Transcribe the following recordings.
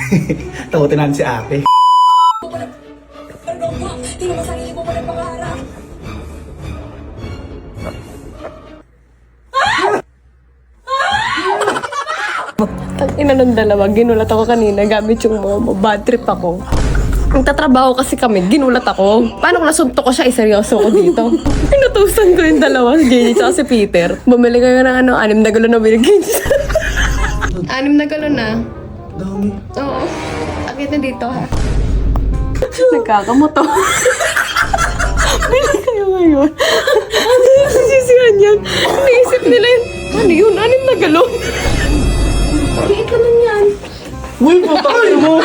Takutin natin si ate. Sarili mo pa. Ang ina ng dalawa, ginulat ako kanina gamit yung momo. Bad trip ako. Nagtatrabaho kasi kami, ginulat ako. Paano kung nasunto ko siya, iseryoso ko dito. Inutusan ko yung dalawa, si JJ tsaka si Peter. Bumili kayo ng ano, anim na galon na Wilkins. anim na galon na. Dami. Oo. Akit na dito ha. Nagkakamoto. Bili kayo ngayon. Ano yung sisisihan yan? Naisip nila yun. Ano yun? Anim na galon? Liit naman yan. Uy, patay mo!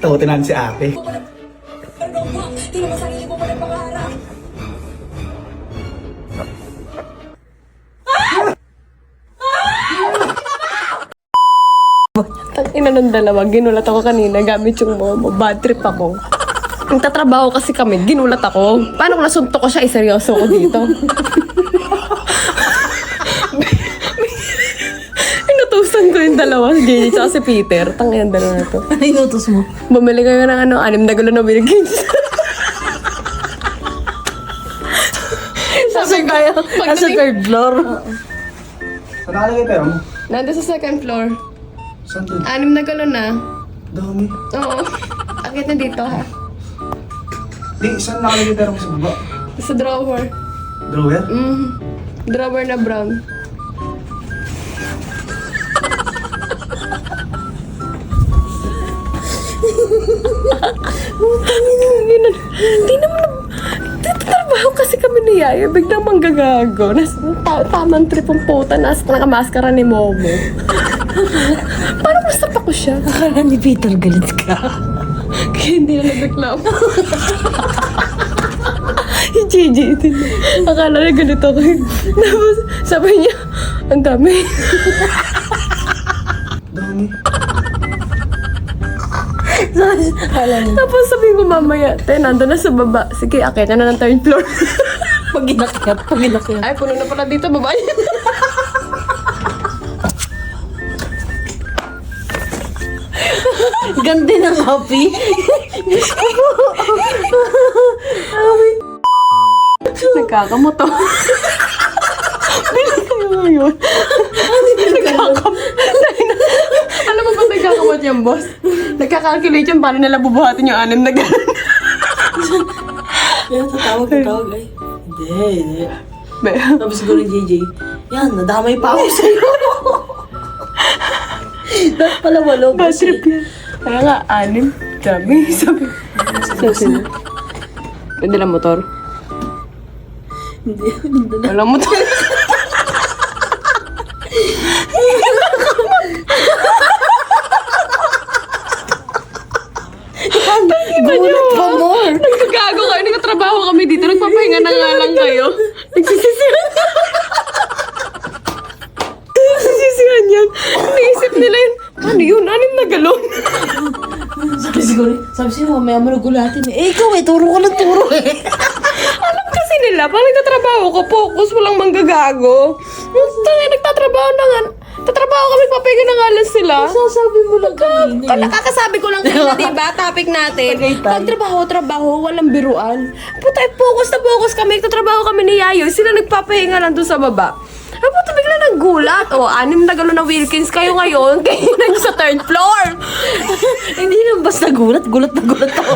Takutin natin si ate. Po, di naman sarili mo pa nagpangarap. Ang ina ng dalawa, ginulat ako kanina gamit yung momo. Bad trip ako. Nagtatrabaho kasi kami, ginulat ako. Paano kung nasunto ko siya, iseryoso ko dito. yung dalawa, si JJ tsaka si Peter. Tangin ang dalawa na to. Ano inutos mo? Bumili kayo ng ano, anim na galon na Wilkins. Nasa kaya, nasa Pagdating- third floor. Saan nakalagay pera mo? Nandun sa second floor. Saan to? Anim na galon na. Dami. Oo. Akit na dito ha. Di, saan nakalagay pera mo sa baba? Sa drawer. Drawer? Mm. Drawer na brown. Ganun. Hindi naman na... Tatrabaho kasi kami ni Yaya. Biglang manggagago. Nas, ta tamang trip ang puta. Nas, nakamaskara ni Momo. Parang basta pa ko siya. Akala ni Peter galit ka. Kaya hindi na nagreklamo. Si Gigi, din. Akala niya ganito ako. Tapos, sabi niya, ang dami. Dami. Tapos sabi ko mamaya, te, nandun na sa baba. Sige, akit na ng third floor. pag inakyat, pag inakyat. Ay, puno na pala dito, baba niya. Ganda ng happy. Nagkakamoto. Bili kayo ngayon. Nagkakam... Alam mo ba nagkakamot yan, boss? Nagkakalculate yan paano nila bubuhatin yung anim na gano'n. Yan, tatawag, tatawag. Ay, hindi, hindi. Be, Sabi siguro ni JJ, yan, nadamay pa ako sa'yo. Dapat pala walo. bad trip yan. Kaya nga, anim. Dami. Sabi. Sabi na. Pwede lang motor. Hindi, hindi na. Wala motor. Gulat pa more. Nagkagago kayo. Nagkatrabaho kami dito. Nagpapahinga na nga lang kayo. Nagsisisihan. Nagsisisihan yan. Naisip nila yun. Ano yun? Anim na galon. Sabi siguro, sabi siya, mamaya mo nagulatin eh. Eh, ikaw eh, turo ka ng turo eh. Alam kasi nila, pag nagtatrabaho ko, focus, walang manggagago. Tangay, nagtatrabaho na nga. Tatrabaho kami, papahinga na nga lang sila. Sasabi mo lang kanina Kaya eh. nakakasabi ko lang kanina, di ba? Topic natin. Pag trabaho, trabaho, walang biruan. Puta, focus na focus kami. Nagtatrabaho kami ni Yayo. Sila nagpapahinga lang doon sa baba. Ay, puta, bigla nang gulat. O, anim na galon na Wilkins kayo ngayon. Kayo nag sa third floor. Hindi lang basta gulat, gulat na gulat ako.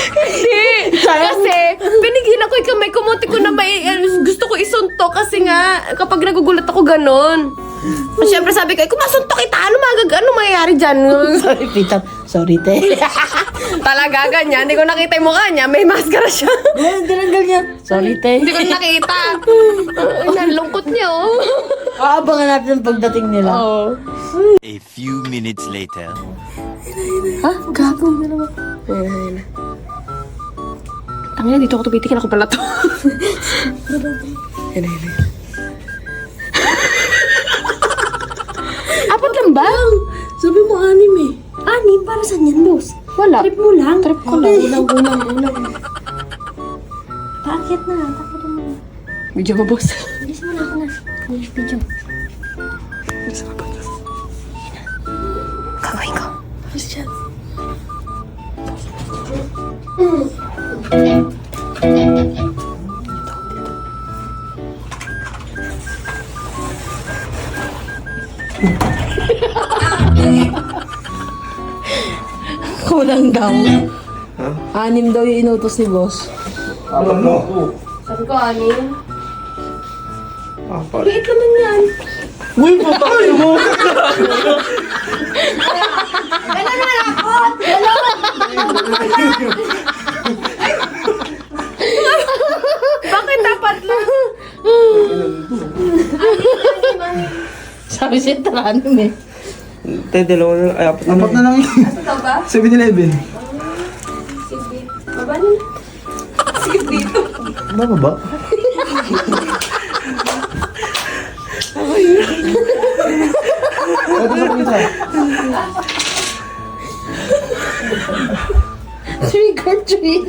Hindi. Kasi, binigyan ako yung kamay ko. Munti ko na may, eh, gusto ko isuntok. Kasi nga, kapag nagugulat ako, ganon. Siyempre sabi ko, eh, kung masuntok kita, ano magag, ano mangyayari dyan? sorry, Peter. Sorry, te. Talaga, ganyan. Hindi ko nakita yung mukha niya. May maskara siya. Ganyan, tinanggal niya. Sorry, te. Hindi ko nakita. Ay, nalungkot niya, oh. Aabangan natin ang pagdating nila. Oo. A few minutes later. Ha? Gago na naman. Ayun. Tangina, dito ako tumitikin. Ako pala to. Yan, yan, yan. ba? Sabi mo anim eh. Ani, para saan yan, boss? Wala. Trip mo lang. Trip ko lang. Ulang, ulang, ulang. Na. Takot na. Video mo, boss. Bilis mo na ako na. Video. Gagawin ko. Kulang daw. Anim daw yung inutos ni boss. Alam mo. Sabi ko, Ani. Apat. Liit naman yan. Uy, patay mo! Bakit dapat lang? Sabi siya, tara anim eh. Tayo, dalawa na, ay, apat na Apat na lang yun. Ito ba? 7-Eleven. Sige. Baba na. Sige dito. Ano ba? Ito sa pizza. Trick or treat.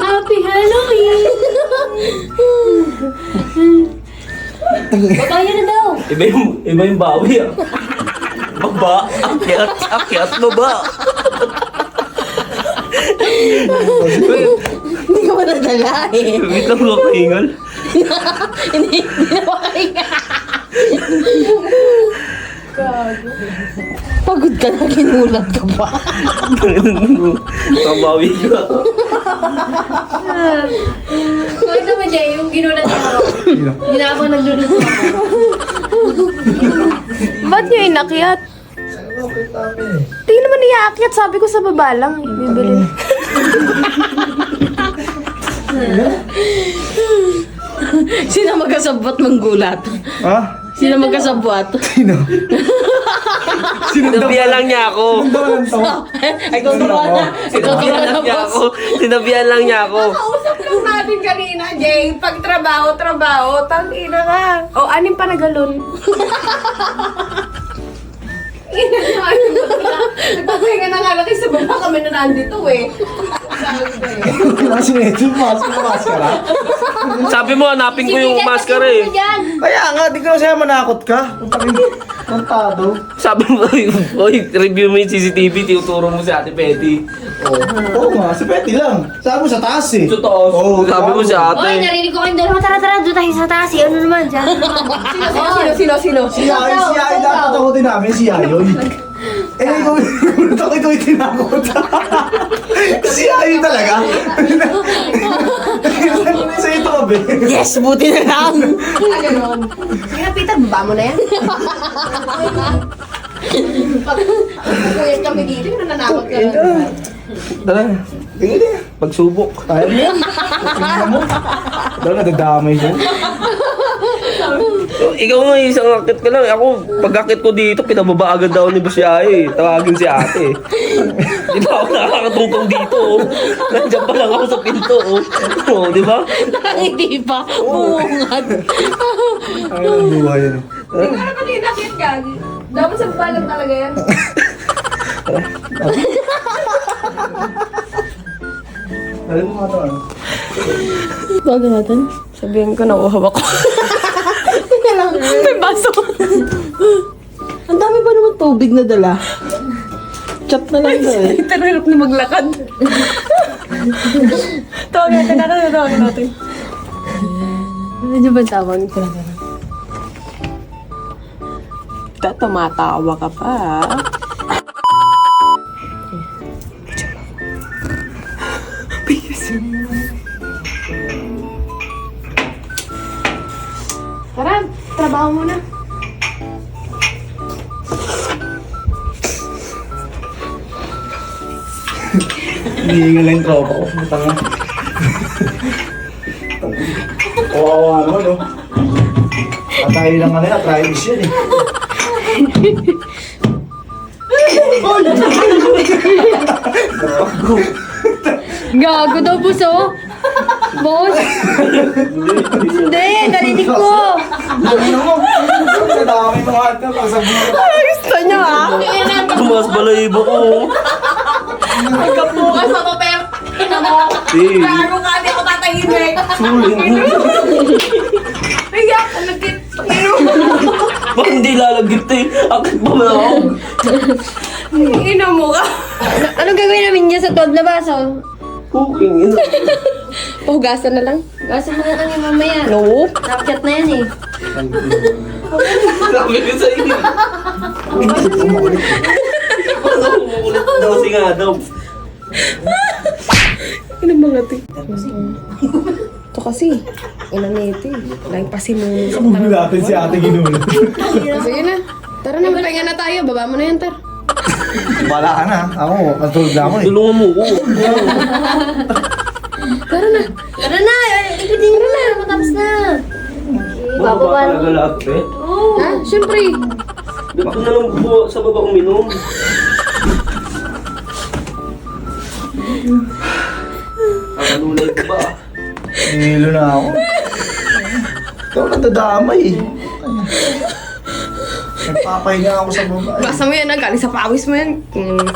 Happy Halloween! Babayan na daw! Iba yung, iba yung bawi ah. Baba, akyat, akyat, baba. Hindi ka ba nadala eh. Wait lang ako hingal. Hindi, hindi na makahinga. Pagod ka na, ginulat ka pa. Kabawi ka. Bakit naman Jay, yung ginulat na ako nagluluto ako. Ba't niyo inakyat? Di naman iaakyat. Sabi ko sa baba lang. Bibili. Sino magkasabot ng gulat? Ha? Sino magkasabot? Sino? Sinabihan lang niya ako. Ay, tuturuan na. Ay, tuturuan Sinabihan na, lang niya boss. ako. Sinabihan lang niya ako. Kausap lang natin kanina, Jay. Pag trabaho, trabaho. Tangina ka. O, anim pa na galon. Nagpapahinga na nga lang sa baba kami na nandito eh. Sabi ko eh. Wala si Medyo. Mas maskara. Sabi mo, hanapin ko yung maskara eh. Kaya nga, di ka siya manakot ka. Tantado. Sabi mo, oy, review mo yung CCTV, tinuturo mo si Ate Petty. Oo oh, nga, si Betty lang. Sabi mo sa taas eh. Sa taas. Oo, Sabi mo si Oy, Ate. narinig ko kayong dalawa. Tara, tara, doon tayo sa taas. Eh, Ano naman? Naman. Sino, sino, sino, sino? Si Yayoy, si Yayoy dapat ako din namin, si Yayoy. Eh, ikaw, ikaw, ikaw yung tinakot. si Yayoy talaga. Sa ito ka. Yes, buti na lang. Ganon. Sige na, Peter, baba mo na yan. Pag pagkuyat kami dito, yung nananakot ka lang. Tara, Tingnan niya. pagsubok. Mo yan. Tingnan mo. Nadadamay siya. Ikaw nga isang akit ka lang. Ako, pag akit ko dito, pinababa agad daw ni Boss Yayo eh. Tawagin si ate. di ba ako nakakatungtong dito oh. Nandiyan pa lang ako sa pinto oh. oh di ba? Hindi pa. Bungad. Ay, ang buhay yan. Hindi ko naman inakit ka. Dapat sa baba lang talaga yan. Alam mo nga ito, ano? Bago natin. Sabihin ko, nauuhaw ako. May baso. Ang dami pa naman tubig na dala. Chat na lang daw eh. Pero hirap na maglakad. Tawagin natin natin, tawagin natin. Ano ba tawag nito? Ta, tumatawa ka pa. Hinihingal lang yung tropa ko. Tanga. Kawawa naman, no? Patay lang kanila, tribes yan eh. Gago daw, boss, oh. Boss? Hindi, narinig ko. Ano mo? Sa dami art na, pag sabi mo. Gusto ah. Tumas balayibo ko. Bukas ako, pero ina mo. Eh, Laro ka, di ako tatahimik. Kaya ako nagkit. Ba't hindi lalagit eh? Akit pa na ako. Ina mo ka. Anong gagawin namin dyan sa 12 na baso? Cooking, ina. Pahugasan na lang. Baso mo na kami mamaya. No. Snapchat na yan eh. Sabi ko sa iyo. Ano kumukulit daw si nga daw. Ina mga ti. Ito kasi. Eh. Lagi pa si Moon. Ulo natin si ate ginulat. Sige na. Tara na, pahinga na tayo. Baba mo na yan, Tar. Wala ka na. Ako, matulog na ako eh. Tulungan mo ko. Tara na. Tara na! Ikutin mo na! Matapos na! Okay, Bababa bababa talaga na. lahat eh. Ha? Siyempre. Dito na lang po sa baba uminom. Kakalulay ko ba? Nilo na ako. Ikaw nadadamay eh. Nagpapahinga ako sa baba. eh. Basa mo yan, ah. galing sa pawis mo yan. Mm.